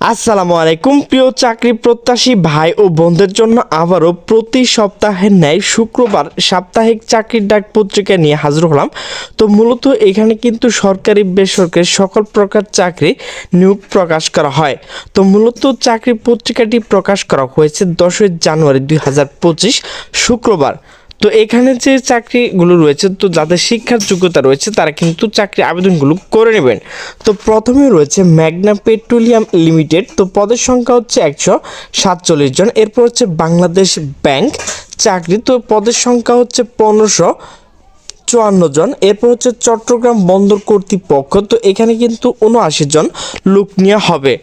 আসসালামু আলাইকুম, প্রিয় চাকরি প্রত্যাশী ভাই ও বোনদের জন্য আবারও প্রতি সপ্তাহের ন্যায় শুক্রবার সাপ্তাহিক চাকরির ডাক পত্রিকা নিয়ে হাজির হলাম। তো মূলত এখানে কিন্তু সরকারি বেসরকারি সকল প্রকার চাকরি নিয়োগ প্রকাশ করা হয়। তো মূলত চাকরি পত্রিকাটি প্রকাশ করা হয়েছে দশই জানুয়ারি দুই হাজার পঁচিশ শুক্রবার। তো এখানে যে চাকরিগুলো রয়েছে, তো যাদের শিক্ষার যোগ্যতা রয়েছে, তারা কিন্তু চাকরি আবেদনগুলো করে নেবেন। তো প্রথমে রয়েছে ম্যাগনা পেট্রোলিয়াম লিমিটেড, তো পদের সংখ্যা হচ্ছে একশো সাতচল্লিশ জন। এরপর হচ্ছে বাংলাদেশ ব্যাংক চাকরি, তো পদের সংখ্যা হচ্ছে পনেরোশো চুয়ান্ন জন। এরপর হচ্ছে চট্টগ্রাম বন্দর কর্তৃপক্ষ, তো এখানে কিন্তু উনআশি জন লোক নেওয়া হবে।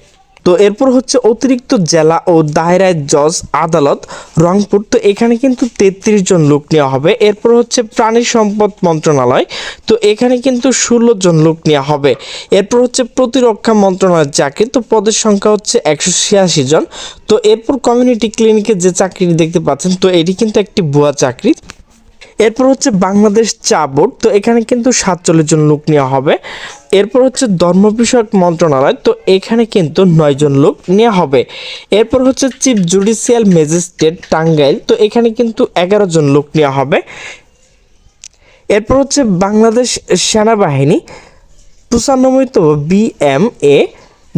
তো এরপর হচ্ছে অতিরিক্ত জেলা ও দায়রায় জজ আদালত রংপুর, তো এখানে কিন্তু তেত্রিশ জন লোক নেওয়া হবে। এরপর হচ্ছে প্রাণী সম্পদ মন্ত্রণালয়, তো এখানে কিন্তু ষোলো জন লোক নেওয়া হবে। এরপর হচ্ছে প্রতিরক্ষা মন্ত্রণালয়ের চাকরি তো পদের সংখ্যা হচ্ছে একশো ছিয়াশি জন। তো এরপর কমিউনিটি ক্লিনিকে যে চাকরিটি দেখতে পাচ্ছেন, তো এটি কিন্তু একটি ভুয়া চাকরি। এরপর হচ্ছে বাংলাদেশ চা বোর্ড, তো এখানে কিন্তু সাতচল্লিশ জন লোক নেওয়া হবে। এরপর হচ্ছে ধর্ম বিষয়ক মন্ত্রণালয়, তো এখানে কিন্তু নয় জন লোক নেওয়া হবে। এরপর হচ্ছে চিফ জুডিশিয়াল ম্যাজিস্ট্রেট টাঙ্গাইল, তো এখানে কিন্তু এগারো জন লোক নেওয়া হবে। এরপর হচ্ছে বাংলাদেশ সেনাবাহিনী পঁচানব্বইতম বিএমএ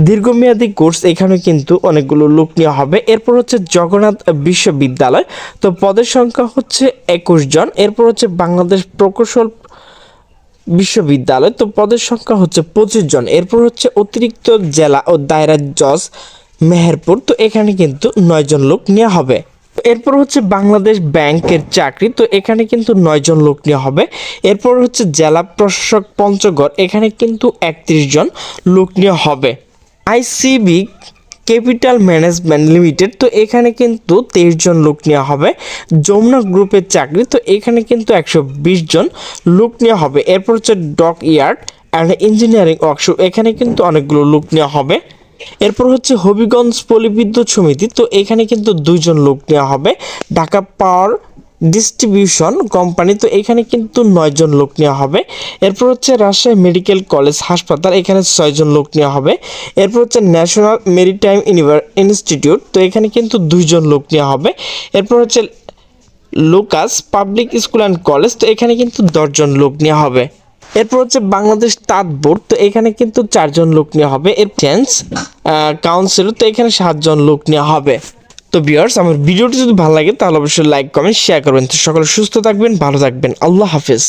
দীর্ঘমেয়াদী কোর্স, এখানে কিন্তু অনেকগুলো লোক নেওয়া হবে। এরপর হচ্ছে জগন্নাথ বিশ্ববিদ্যালয়, তো পদের সংখ্যা হচ্ছে একুশ জন। এরপর হচ্ছে বাংলাদেশ প্রকৌশল বিশ্ববিদ্যালয়, তো পদের সংখ্যা হচ্ছে পঁচিশ জন। এরপর হচ্ছে অতিরিক্ত জেলা ও দায়রা জজ মেহেরপুর, তো এখানে কিন্তু নয় জন লোক নেওয়া হবে। এরপর হচ্ছে বাংলাদেশ ব্যাংকের চাকরি, তো এখানে কিন্তু নয় জন লোক নেওয়া হবে। এরপর হচ্ছে জেলা প্রশাসক পঞ্চগড়, এখানে কিন্তু একত্রিশ জন লোক নেওয়া হবে। ICB capital management limited. তো এখানে কিন্তু তেইশ জন লোক নেওয়া হবে। যমুনা গ্রুপের চাকরি, তো এখানে কিন্তু একশো বিশ জন লোক নেওয়া হবে। এরপর হচ্ছে dockyard and engineering workshop, এখানে কিন্তু অনেকগুলো লোক নেওয়া হবে। এরপর হচ্ছে হবিগঞ্জ পলিবিদ্যুৎ সমিতি, তো এখানে কিন্তু দুইজন লোক নেওয়া হবে। ঢাকা পাওয়ার ডিস্ট্রিবিউশন কোম্পানি তো এখানে কিন্তু নয়জন লোক নেওয়া হবে। এরপর হচ্ছে রাজশাহী মেডিকেল কলেজ হাসপাতাল, এখানে ছয়জন লোক নেওয়া হবে। এরপর হচ্ছে ন্যাশনাল মেরিটাইম ইনস্টিটিউট, তো এখানে কিন্তু দুইজন লোক নেওয়া হবে। এরপর হচ্ছে Lucas public school and college, তো এখানে কিন্তু দশজন লোক নেওয়া হবে। এরপর হচ্ছে বাংলাদেশ তাঁত বোর্ড, তো এখানে কিন্তু চারজন লোক নেওয়া হবে। এর চেঞ্জ কাউন্সিল তো এখানে সাতজন লোক নেওয়া হবে। তো বিয়ার্স আমার ভিডিওটি যদি ভালো লাগে, তাহলে অবশ্যই লাইক কমেন্ট শেয়ার করবেন। তো সকলে সুস্থ থাকবেন, ভালো থাকবেন। আল্লাহ হাফেজ।